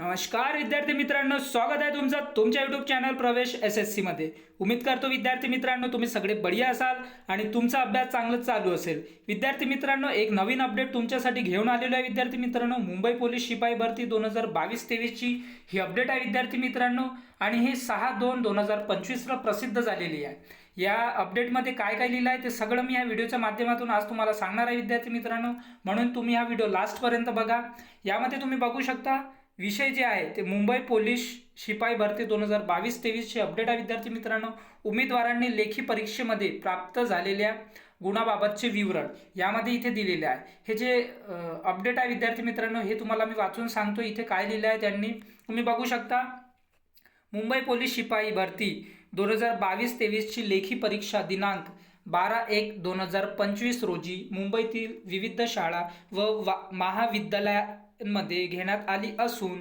नमस्कार विद्यार्थी मित्रांनो. स्वागत आहे तुमचं तुमच्या YouTube channel Pravesh S S सीमध्ये उम्मीद करतो विद्यार्थी मित्रांनो तुम्ही सगळे बढिया असाल आणि तुमचा अभ्यास चांगलाच चालू असेल. विद्यार्थी मित्रांनो एक नवीन अपडेट तुमच्यासाठी घेऊन आलेलो आहे विद्यार्थी मित्रांनो. मुंबई पोलीस शिपाई भरती दोन हजार बावीस तेवीसची ही अपडेट आहे विद्यार्थी मित्रांनो. आणि हे सहा दोन दोन हजार पंचवीसला प्रसिद्ध झालेली आहे. या अपडेटमध्ये काय काय लिहिलं आहे ते सगळं मी या व्हिडिओच्या माध्यमातून आज तुम्हाला सांगणार आहे विद्यार्थी मित्रांनो. म्हणून तुम्ही हा व्हिडिओ लास्टपर्यंत बघा. यामध्ये तुम्ही बघू शकता विषय जे आहे ते मुंबई पोलीस शिपाई भरती दोन हजार बावीस तेवीसचे अपडेट आहे. विद्यार्थी मित्रांनो उमेदवारांनी लेखी परीक्षेमध्ये प्राप्त झालेल्या गुणाबाबतचे विवरण यामध्ये इथे दिलेले आहे. हे जे अपडेट आहे विद्यार्थी मित्रांनो हे तुम्हाला मी वाचून सांगतो. इथे काय लिहिलं आहे त्यांनी तुम्ही बघू शकता. मुंबई पोलीस शिपाई भरती दोन हजार बावीस तेवीसची लेखी परीक्षा दिनांक बारा एक दोन हजार पंचवीस रोजी मुंबईतील विविध शाळा व वा महाविद्यालयांमध्ये घेण्यात आली असून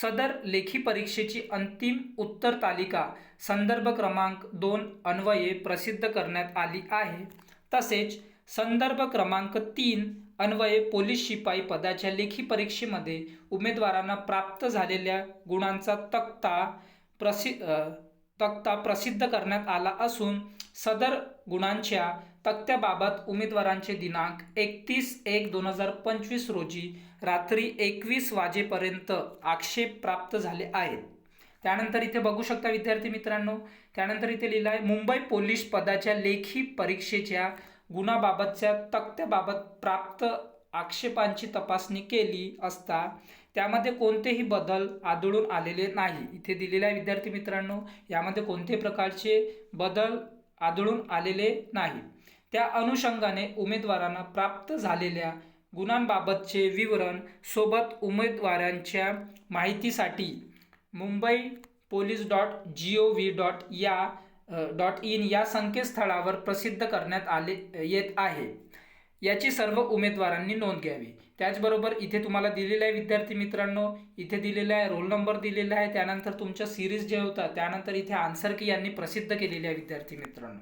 सदर लेखी परीक्षेची अंतिम उत्तर तालिका संदर्भ क्रमांक दोन अन्वये प्रसिद्ध करण्यात आली आहे. तसेच संदर्भ क्रमांक तीन अन्वये पोलीस शिपाई पदाच्या लेखी परीक्षेमध्ये उमेदवारांना प्राप्त झालेल्या गुणांचा तक्ता प्रसि तक्ता प्रसिद्ध करण्यात आला असून सदर गुणांच्या तक्त्याबाबत उमेदवारांचे दिनांक एकतीस एक दोन हजार पंचवीस रोजी रात्री एकवीस वाजेपर्यंत आक्षेप प्राप्त झाले आहेत. त्यानंतर इथे बघू शकता विद्यार्थी मित्रांनो त्यानंतर इथे लिहिलं आहे मुंबई पोलीस पदाच्या लेखी परीक्षेच्या गुणाबाबतच्या तक्त्याबाबत प्राप्त आक्षेपांची तपासणी केली असता त्यामध्ये कोणतेही बदल आढळून आलेले नाही. इथे दिलेले आहे विद्यार्थी मित्रांनो यामध्ये कोणत्याही प्रकारचे बदल आढळून आलेले नाही. त्या अनुषंगाने उमेदवारांना प्राप्त झालेल्या गुणांबाबतचे विवरण सोबत उमेदवारांच्या माहितीसाठी Mumbai police dot G O V dot या डॉट इन या संकेतस्थळावर प्रसिद्ध करण्यात आले येत आहे. याची सर्व उमेदवारांनी नोंद घ्यावी. त्याचबरोबर इथे तुम्हाला दिलेलं आहे विद्यार्थी मित्रांनो इथे दिलेलं आहे रोल नंबर दिलेला आहे त्यानंतर तुमच्या सिरीज जे होता त्यानंतर इथे आन्सर की यांनी प्रसिद्ध केलेली आहे विद्यार्थी मित्रांनो.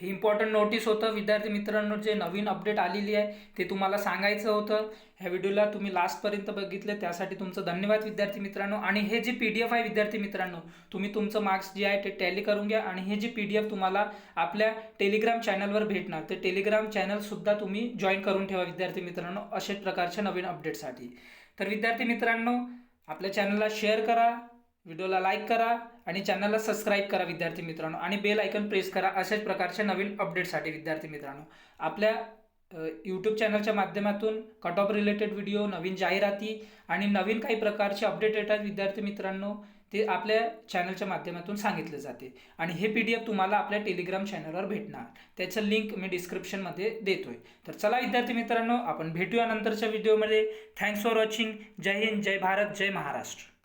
हे इम्पॉर्टंट नोटीस होतं. विद्यार्थी मित्रांनो जे नवीन अपडेट आलेली आहे ते तुम्हाला सांगायचं होतं. ह्या व्हिडिओला तुम्ही लास्टपर्यंत बघितले त्यासाठी तुमचं धन्यवाद विद्यार्थी मित्रांनो. आणि हे जे पी डी एफ आहे विद्यार्थी मित्रांनो तुम्ही तुमचं मार्क्स जे आहे ते टॅली करून घ्या. आणि हे जे पी डी एफ तुम्हाला आपल्या टेलिग्राम चॅनलवर भेटणार ते टेलिग्राम चॅनलसुद्धा तुम्ही जॉईन करून ठेवा विद्यार्थी मित्रांनो अशा प्रकारच्या नवीन अपडेटसाठी तर विद्यार्थी मित्रांनो आपल्या चॅनलला शेअर करा. व्हिडिओला लाईक करा आणि चॅनलला सबस्क्राईब करा विद्यार्थी मित्रांनो. आणि बेल आयकन प्रेस करा अशाच प्रकारच्या नवीन अपडेटसाठी विद्यार्थी मित्रांनो. आपल्या यूट्यूब चॅनलच्या माध्यमातून कट ऑफ रिलेटेड व्हिडिओ नवीन जाहिराती आणि नवीन काही प्रकारचे अपडेट येतात विद्यार्थी मित्रांनो ते आपल्या चॅनलच्या माध्यमातून सांगितले जाते. आणि हे पी डी एफ तुम्हाला आपल्या टेलिग्राम चॅनलवर भेटणार. त्याचं लिंक मी डिस्क्रिप्शनमध्ये देतोय. तर चला विद्यार्थी मित्रांनो आपण भेटूया नंतरच्या व्हिडिओमध्ये thanks for watching Jai Hind Jai Bharat Jai Maharashtra.